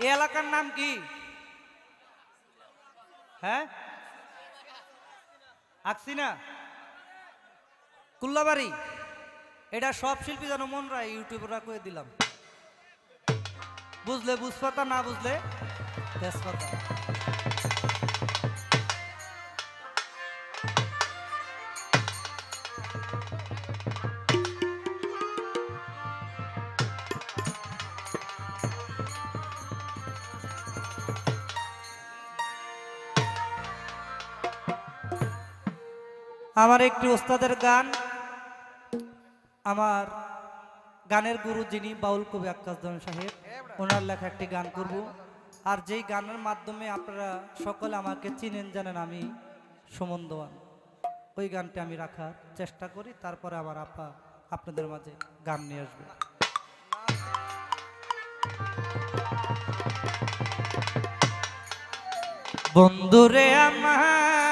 এলাকার নাম কি? হ্যাঁ? আকসিনা? কুল্লাবাড়ি? এটা সব শিল্পী যেন মন রায়, ইউটিউবরা করে দিলাম। বুঝলে বুঝপাতা, না বুঝলে তেজপাতা। আমার একটি ওস্তাদের গান। আমার গানের গুরু যিনি বাউল কবি আক্কাস ধরন সাহেব, ওনার লেখা একটি গান করব। আর যেই গানের মাধ্যমে আপনারা সকলে আমাকে চিনেন, জানেন আমি সুমন দেওয়ান ওই গানটি আমি রাখার চেষ্টা করি, তারপরে আমার আপা আপনাদের মাঝে গান নিয়ে আসবে। বন্ধুরে আমার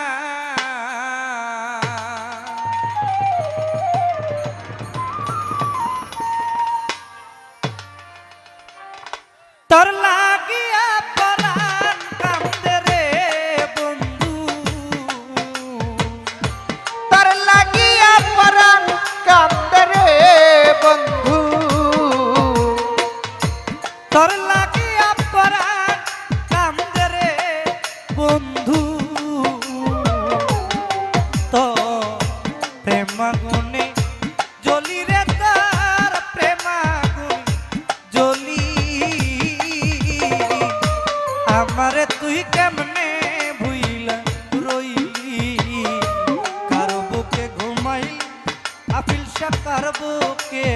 বন্ধু, তো প্রেমাগুনে জ্বলি রে তার প্রেমাগুন জ্বলি। আমারে তুই কেমনে ভুইলা রইলি? কারও বুকে ঘুমাইলি, আপিল সাকার বুকে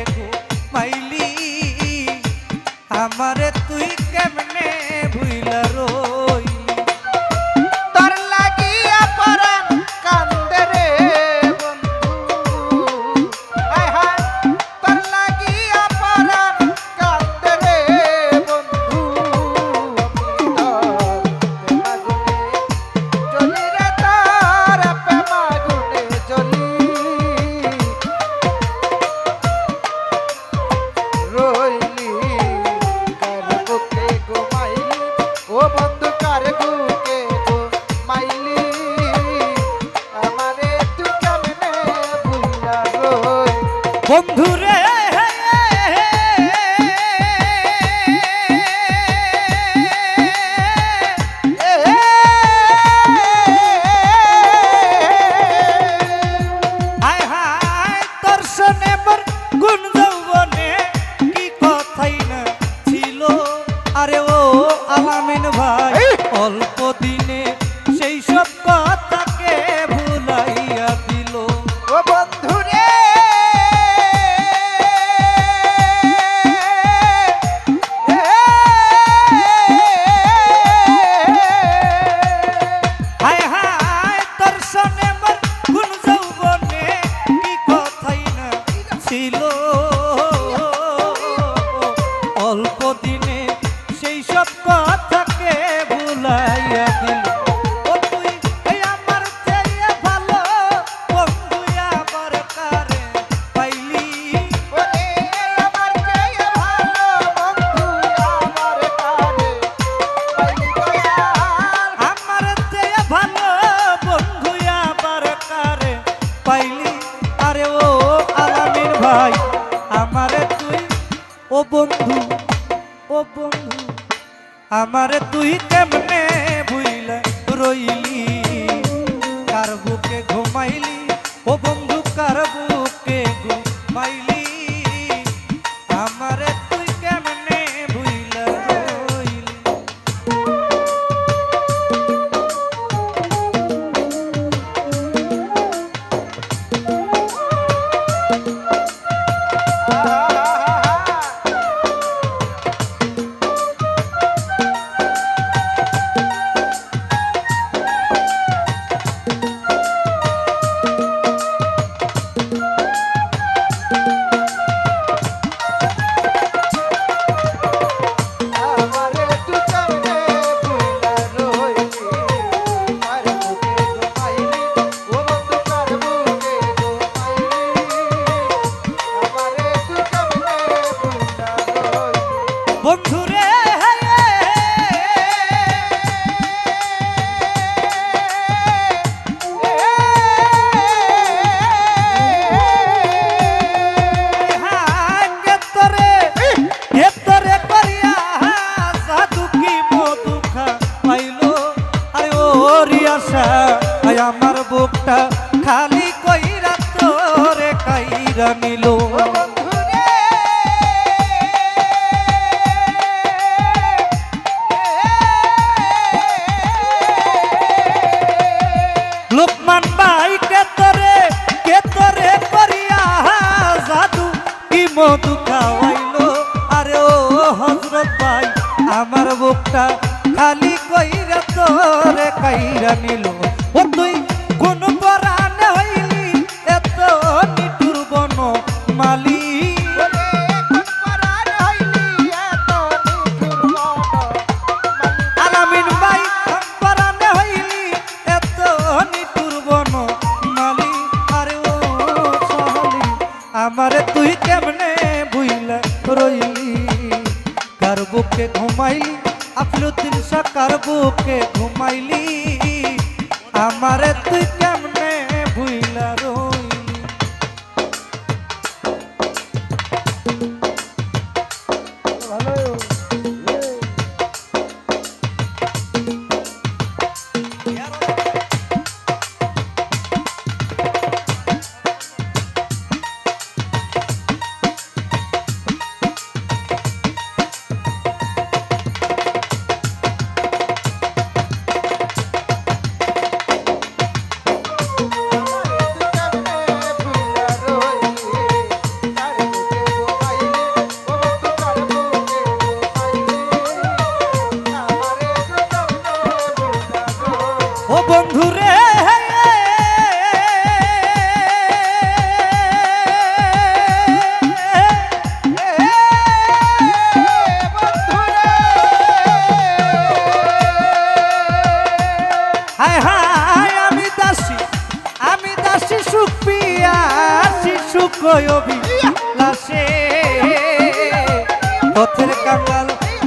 বন্ধুরে আরে ও আলামিন ভাই। আমারে তুই কেমনে বুকটা খালি কইরা তোরে কাইরা নিল।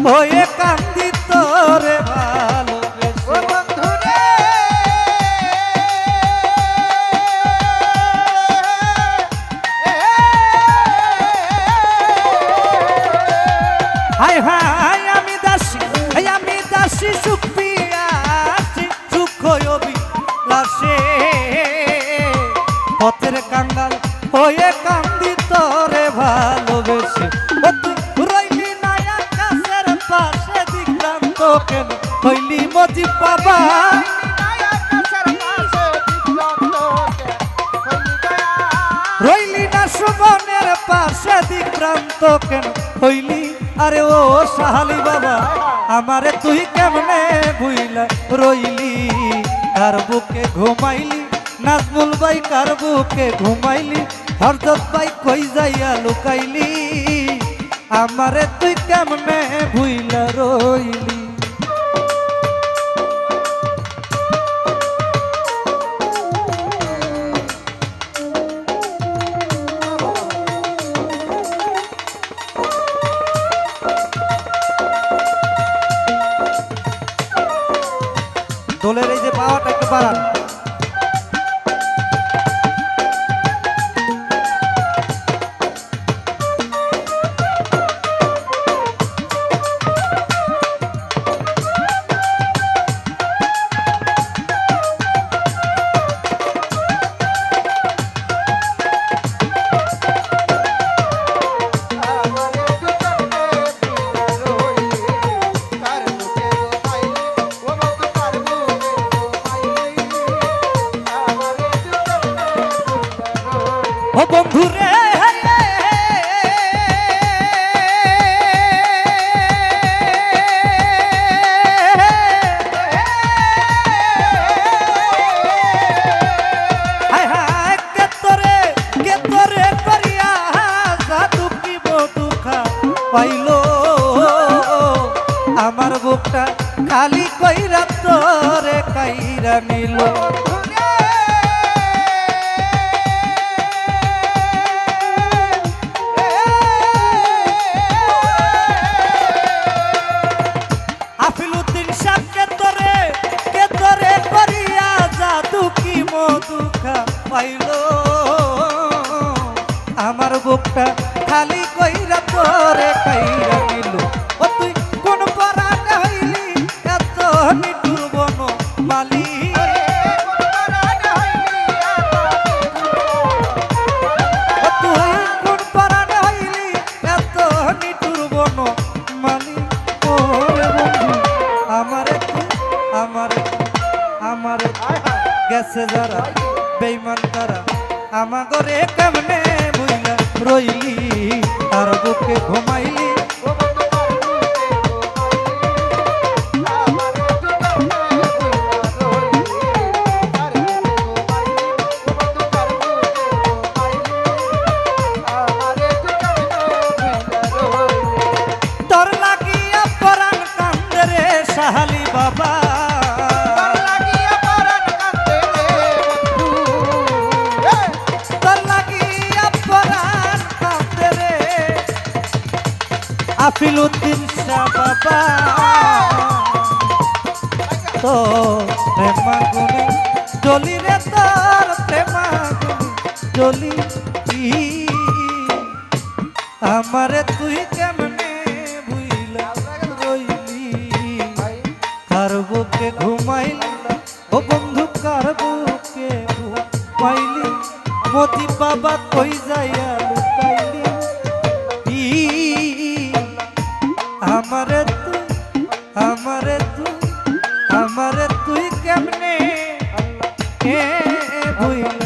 হয়ে কান্দি তোরে ভালোবেসে। হাই হাই আমি দাসী আমি দাসী সুখ পিয়াসি সুখ লাসে পথের কাঙ্গাল হয়ে রইলি না সুমনের পাশে দিক্রান্ত কেন? হইলি? আরে ও সাহালি বাবা, আমারে তুই কেমনে ভুইলা? রইলি, কার বুকে ঘুমাইলি? নাজমুল ভাই কার বুকে ঘুমাইলি? হরদত ভাই কই যাইয়া লুকাইলি? আমারে তুই কেমনে ভুইলা? রইলি। preparado. ও বন্ধু রে হায় হায় পাইলো আমার বুকটা খালি কইরা তোরে কাইরা নিল মধুখা পাইল। আমার বুকটা খালি কইরা পরে কাইরা গেছে যারা বেইমান তারা আমাগরে কেমনে বুঝলাম রইলি? তার বুকে ঘুমাইলি উদ্দিন শাহ বাবা। তো প্রেমাগুনি জলি রে তোর প্রেমাগুনি জলি আমারে তুই কেমনে ভুইলা রইলি? কার বুকে ঘুমাইলি? ও বন্ধু, কার বুকে ঘুমাইলি? মতি বাবা কই যাইয়া এ ভুইলা